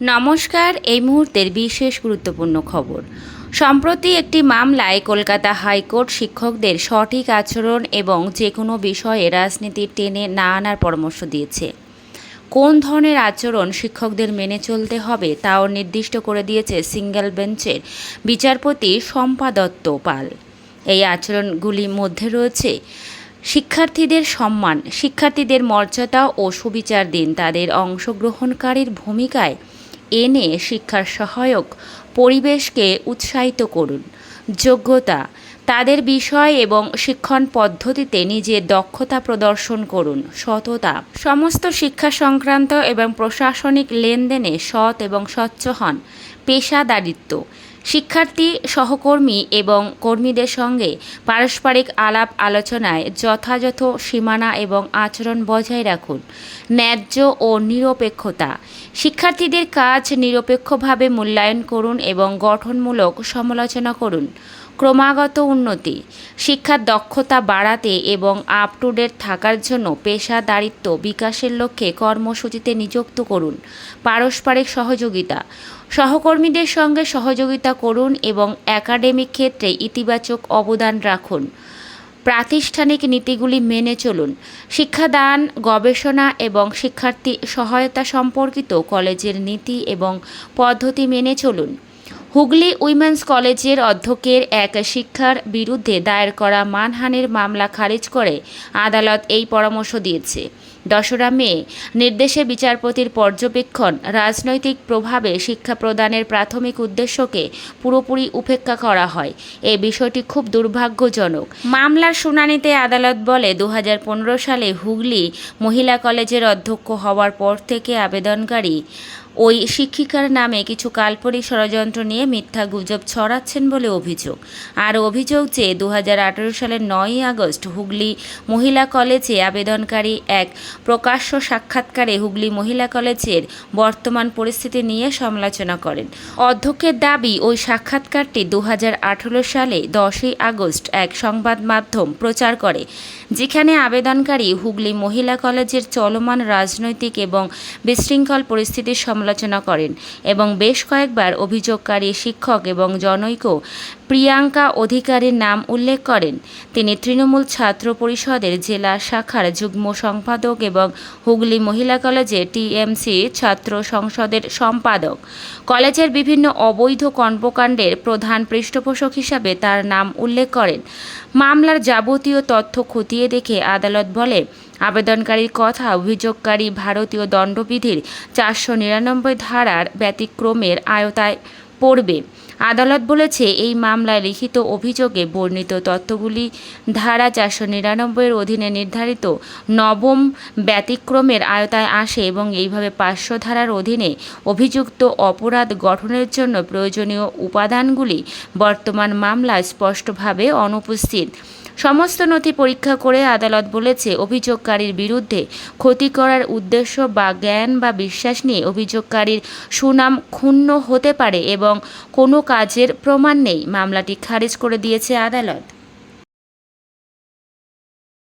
নমস্কার, এই মুহূর্তের বিশেষ গুরুত্বপূর্ণ খবর। সম্প্রতি একটি মামলায় কলকাতা হাইকোর্ট শিক্ষকদের সঠিক আচরণ এবং যে কোনো বিষয়ে রাজনীতি টেনে না আনার পরামর্শ দিয়েছে। কোন ধরনের আচরণ শিক্ষকদের মেনে চলতে হবে তাও নির্দিষ্ট করে দিয়েছে সিঙ্গেল বেঞ্চের বিচারপতি শম্পা দত্ত পাল। এই আচরণগুলির মধ্যে রয়েছে, শিক্ষার্থীদের সম্মান, শিক্ষার্থীদের মর্যাদা ও সুবিচার দিন, তাদের অংশগ্রহণকারীর ভূমিকায় এনে শিক্ষার সহায়ক পরিবেশকে উৎসাহিত করুন। যোগ্যতা, তাদের বিষয় এবং শিক্ষণ পদ্ধতিতে নিজের দক্ষতা প্রদর্শন করুন। সততা, সমস্ত শিক্ষা সংক্রান্ত এবং প্রশাসনিক লেনদেনে সৎ এবং স্বচ্ছ হন। পেশাদারিত্ব শিক্ষার্থী, সহকর্মী এবং কর্মীদের সঙ্গে পারস্পরিক আলাপ আলোচনায় যথাযথ সীমানা এবং আচরণ বজায় রাখুন। ন্যায্য ও নিরপেক্ষতা। শিক্ষার্থীদের কাজ নিরপেক্ষভাবে মূল্যায়ন করুন এবং গঠনমূলক সমালোচনা করুন। ক্রমাগত উন্নতি। শিক্ষার দক্ষতা বাড়াতে এবং আপ টু ডেট থাকার জন্য পেশাদারিত্ব বিকাশের লক্ষ্যে কর্মসূচিতে নিযুক্ত করুন। পারস্পরিক সহযোগিতা। সহকর্মীদের সঙ্গে সহযোগিতা করুন এবং একাডেমিক ক্ষেত্রে ইতিবাচক অবদান রাখুন। প্রাতিষ্ঠানিক নীতিগুলি মেনে চলুন। শিক্ষাদান, গবেষণা এবং শিক্ষার্থী সহায়তা সম্পর্কিত কলেজের নীতি এবং পদ্ধতি মেনে চলুন। হুগলি উইমেন্স কলেজের অধ্যক্ষের এক শিক্ষার বিরুদ্ধে দায়ের করা মানহানির মামলা খারিজ করে আদালত এই পরামর্শ দিয়েছে। দশরা মে নির্দেশে বিচারপতির পর্যবেক্ষণ রাজনৈতিক প্রভাবে শিক্ষা প্রদানের প্রাথমিক উদ্দেশ্যকে পুরোপুরি উপেক্ষা করা হয়। এই বিষয়টি খুব দুর্ভাগ্যজনক। মামলার শুনানিতে আদালত বলে দু হাজার পনেরো সালে হুগলি মহিলা কলেজের অধ্যক্ষ হওয়ার পর থেকে আবেদনকারী ওই শিক্ষিকার নামে কিছু কাল্পনিক ষড়যন্ত্র নিয়ে মিথ্যা গুজব ছড়াচ্ছেন বলে অভিযোগ। আর অভিযোগ যে দু সালের নয়ই আগস্ট হুগলি মহিলা কলেজে আবেদনকারী এক প্রকাশ্য সাক্ষাৎকারে হুগলি মহিলা কলেজের বর্তমান পরিস্থিতি নিয়ে সমালোচনা করেন। অধ্যক্ষের দাবি, ওই সাক্ষাৎকারটি দু হাজার আঠেরো সালে দশই আগস্ট এক সংবাদ মাধ্যম প্রচার করে, যেখানে আবেদনকারী হুগলি মহিলা কলেজের চলমান রাজনৈতিক এবং বিশৃঙ্খল পরিস্থিতির সমালোচনা করেন এবং বেশ কয়েকবার অভিযোগকারী শিক্ষক এবং জনৈক প্রিয়াঙ্কা অধিকারীর নাম উল্লেখ করেন। তিনি তৃণমূল ছাত্র পরিষদের জেলা শাখার যুগ্ম সম্পাদক এবং হুগলি মহিলা কলেজে টিএমসি ছাত্র সংসদের সম্পাদক। কলেজের বিভিন্ন অবৈধ কর্মকাণ্ডের প্রধান পৃষ্ঠপোষক হিসাবে তার নাম উল্লেখ করেন। মামলার যাবতীয় তথ্য খতিয়ে দেখে আদালত বলে আবেদনকারীর কথা অভিযোগকারী ভারতীয় দণ্ডবিধির চারশো নিরানব্বই ধারার ব্যতিক্রমের আয়তায় পড়বে। আদালত বলেছে, এই মামলায় লিখিত অভিযোগে বর্ণিত তথ্যগুলি ধারা চারশো নিরানব্বইয়ের অধীনে নির্ধারিত নবম ব্যতিক্রমের আয়তায় আসে এবং এইভাবে পাঁচশো ধারার অধীনে অভিযুক্ত অপরাধ গঠনের জন্য প্রয়োজনীয় উপাদানগুলি বর্তমান মামলায় স্পষ্টভাবে অনুপস্থিত। সমস্ত নথি পরীক্ষা করে আদালত বলেছে, অভিযোগকারীর বিরুদ্ধে ক্ষতি করার উদ্দেশ্য বা জ্ঞান বা বিশ্বাস নিয়ে অভিযোগকারীর সুনাম ক্ষুণ্ণ হতে পারে এবং কোনো কাজের প্রমাণ নেই। মামলাটি খারিজ করে দিয়েছে আদালত।